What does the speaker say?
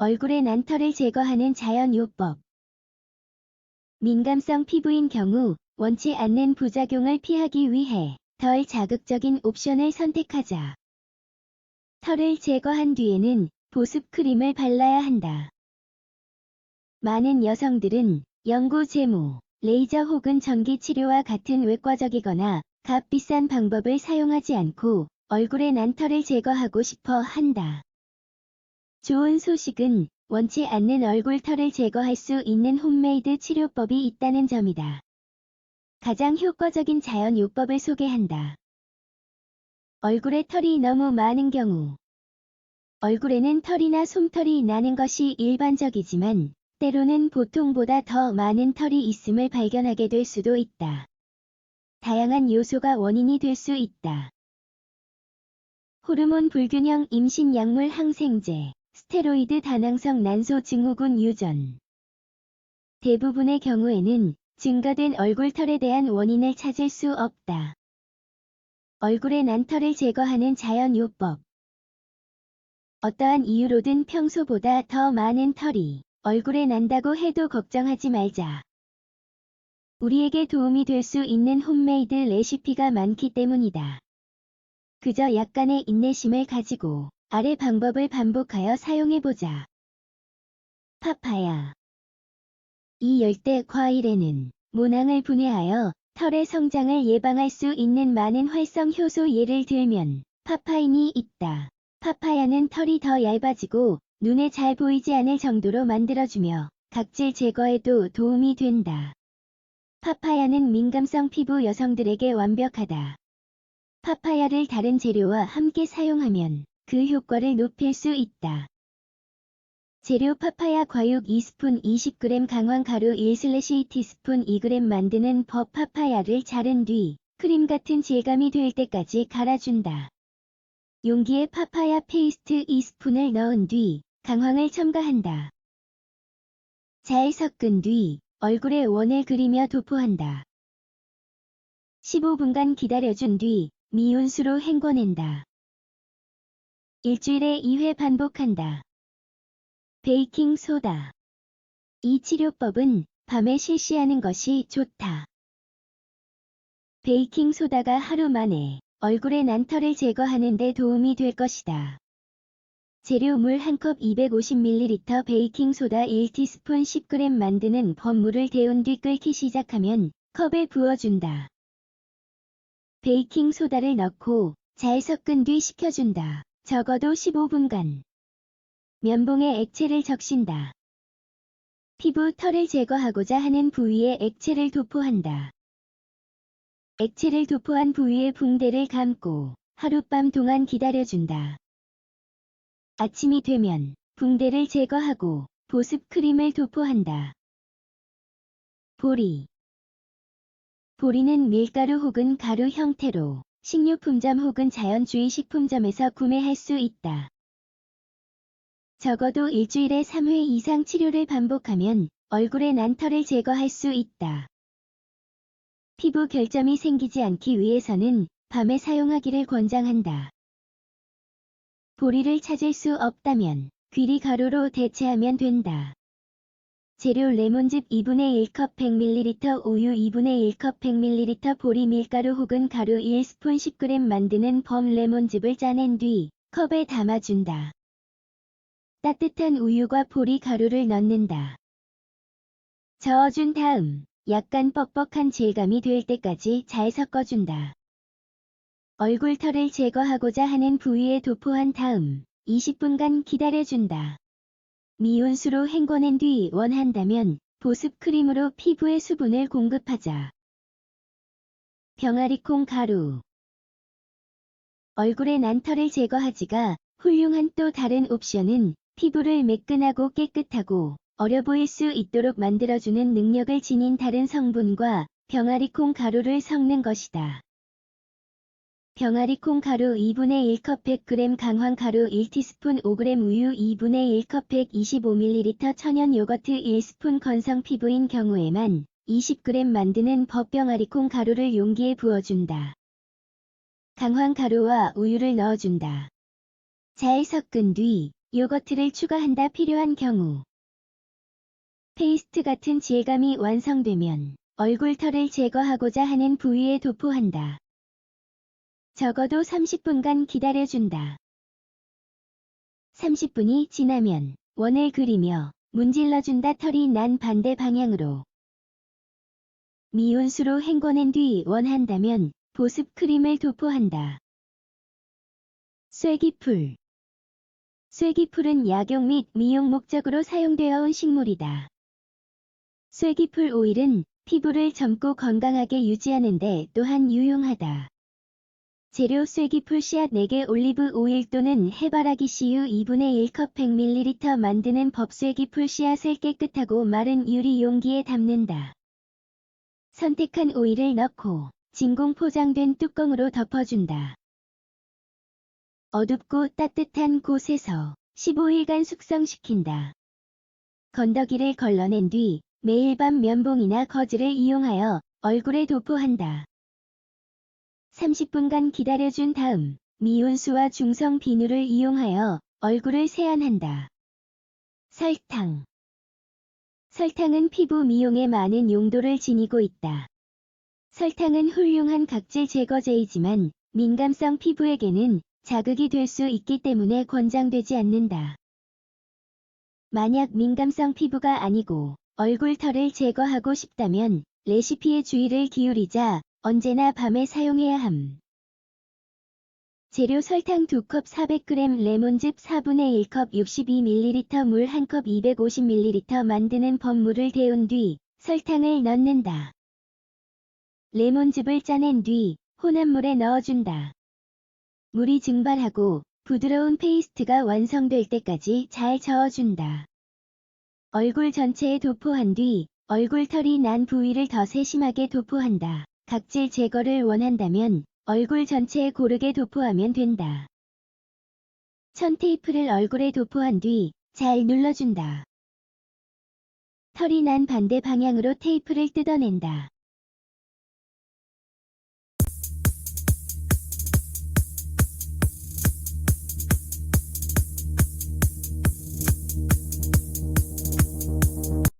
얼굴의 난털을 제거하는 자연요법. 민감성 피부인 경우 원치 않는 부작용을 피하기 위해 덜 자극적인 옵션을 선택하자. 털을 제거한 뒤에는 보습 크림을 발라야 한다. 많은 여성들은 연고 제모, 레이저 혹은 전기 치료와 같은 외과적이거나 값비싼 방법을 사용하지 않고 얼굴의 난털을 제거하고 싶어 한다. 좋은 소식은 원치 않는 얼굴 털을 제거할 수 있는 홈메이드 치료법이 있다는 점이다. 가장 효과적인 자연 요법을 소개한다. 얼굴에 털이 너무 많은 경우 얼굴에는 털이나 솜털이 나는 것이 일반적이지만 때로는 보통보다 더 많은 털이 있음을 발견하게 될 수도 있다. 다양한 요소가 원인이 될 수 있다. 호르몬 불균형 임신 약물 항생제, 스테로이드 다낭성 난소 증후군 유전. 대부분의 경우에는 증가된 얼굴털에 대한 원인을 찾을 수 없다. 얼굴의 난털을 제거하는 자연요법. 어떠한 이유로든 평소보다 더 많은 털이 얼굴에 난다고 해도 걱정하지 말자. 우리에게 도움이 될 수 있는 홈메이드 레시피가 많기 때문이다. 그저 약간의 인내심을 가지고 아래 방법을 반복하여 사용해보자. 파파야. 이 열대 과일에는 모낭을 분해하여 털의 성장을 예방할 수 있는 많은 활성 효소 예를 들면 파파인이 있다. 파파야는 털이 더 얇아지고 눈에 잘 보이지 않을 정도로 만들어주며 각질 제거에도 도움이 된다. 파파야는 민감성 피부 여성들에게 완벽하다. 파파야를 다른 재료와 함께 사용하면 그 효과를 높일 수 있다. 재료 파파야 과육 2스푼 20g 강황 가루 1/2티스푼 2g 만드는 법 파파야를 자른 뒤 크림 같은 질감이 될 때까지 갈아준다. 용기에 파파야 페이스트 2스푼을 넣은 뒤 강황을 첨가한다. 잘 섞은 뒤 얼굴에 원을 그리며 도포한다. 15분간 기다려준 뒤 미온수로 헹궈낸다. 일주일에 2회 반복한다. 베이킹 소다. 이 치료법은 밤에 실시하는 것이 좋다. 베이킹 소다가 하루 만에 얼굴의 난털을 제거하는 데 도움이 될 것이다. 재료 물 1컵 250ml 베이킹 소다 1티스푼 10g 만드는 범물을 데운 뒤 끓기 시작하면 컵에 부어준다. 베이킹 소다를 넣고 잘 섞은 뒤 식혀준다. 적어도 15분간. 면봉에 액체를 적신다. 피부 털을 제거하고자 하는 부위에 액체를 도포한다. 액체를 도포한 부위에 붕대를 감고 하룻밤 동안 기다려준다. 아침이 되면 붕대를 제거하고 보습 크림을 도포한다. 보리 보리는 밀가루 혹은 가루 형태로 식료품점 혹은 자연주의 식품점에서 구매할 수 있다. 적어도 일주일에 3회 이상 치료를 반복하면 얼굴의 난털을 제거할 수 있다. 피부 결점이 생기지 않기 위해서는 밤에 사용하기를 권장한다. 보리를 찾을 수 없다면 귀리 가루로 대체하면 된다. 재료 레몬즙 2분의 1컵 100ml 우유 2분의 1컵 100ml 보리 밀가루 혹은 가루 1스푼 10g 만드는 범 레몬즙을 짜낸 뒤 컵에 담아준다. 따뜻한 우유와 보리 가루를 넣는다. 저어준 다음 약간 뻑뻑한 질감이 될 때까지 잘 섞어준다. 얼굴 털을 제거하고자 하는 부위에 도포한 다음 20분간 기다려준다. 미온수로 헹궈낸 뒤 원한다면 보습 크림으로 피부에 수분을 공급하자. 병아리콩 가루 얼굴의 난털을 제거하지가 훌륭한 또 다른 옵션은 피부를 매끈하고 깨끗하고 어려 보일 수 있도록 만들어주는 능력을 지닌 다른 성분과 병아리콩 가루를 섞는 것이다. 병아리 콩 가루 2분의 1컵 100g 강황 가루 1티스푼 5g 우유 2분의 1컵 125ml 천연 요거트 1스푼 건성 피부인 경우에만 20g 만드는 법 병아리 콩 가루를 용기에 부어준다. 강황 가루와 우유를 넣어준다. 잘 섞은 뒤 요거트를 추가한다 필요한 경우. 페이스트 같은 질감이 완성되면 얼굴 털을 제거하고자 하는 부위에 도포한다. 적어도 30분간 기다려준다. 30분이 지나면 원을 그리며 문질러준다 털이 난 반대 방향으로. 미온수로 헹궈낸 뒤 원한다면 보습 크림을 도포한다. 쇠기풀 쇠기풀은 약용 및 미용 목적으로 사용되어 온 식물이다. 쇠기풀 오일은 피부를 젊고 건강하게 유지하는데 또한 유용하다. 재료 쇠기풀 씨앗 4개 올리브 오일 또는 해바라기 씨유 2분의 1컵 100ml 만드는 법 쇠기풀 씨앗을 깨끗하고 마른 유리 용기에 담는다. 선택한 오일을 넣고 진공 포장된 뚜껑으로 덮어준다. 어둡고 따뜻한 곳에서 15일간 숙성시킨다. 건더기를 걸러낸 뒤 매일 밤 면봉이나 거즈를 이용하여 얼굴에 도포한다. 30분간 기다려준 다음 미온수와 중성 비누를 이용하여 얼굴을 세안한다. 설탕 설탕은 피부 미용에 많은 용도를 지니고 있다. 설탕은 훌륭한 각질 제거제이지만 민감성 피부에게는 자극이 될 수 있기 때문에 권장되지 않는다. 만약 민감성 피부가 아니고 얼굴 털을 제거하고 싶다면 레시피에 주의를 기울이자 언제나 밤에 사용해야 함. 재료 설탕 2컵 400g 레몬즙 4분의 1컵 62ml 물 1컵 250ml 만드는 법물을 데운 뒤 설탕을 넣는다. 레몬즙을 짜낸 뒤 혼합물에 넣어준다. 물이 증발하고 부드러운 페이스트가 완성될 때까지 잘 저어준다. 얼굴 전체에 도포한 뒤 얼굴 털이 난 부위를 더 세심하게 도포한다. 각질 제거를 원한다면 얼굴 전체에 고르게 도포하면 된다. 천 테이프를 얼굴에 도포한 뒤 잘 눌러준다. 털이 난 반대 방향으로 테이프를 뜯어낸다.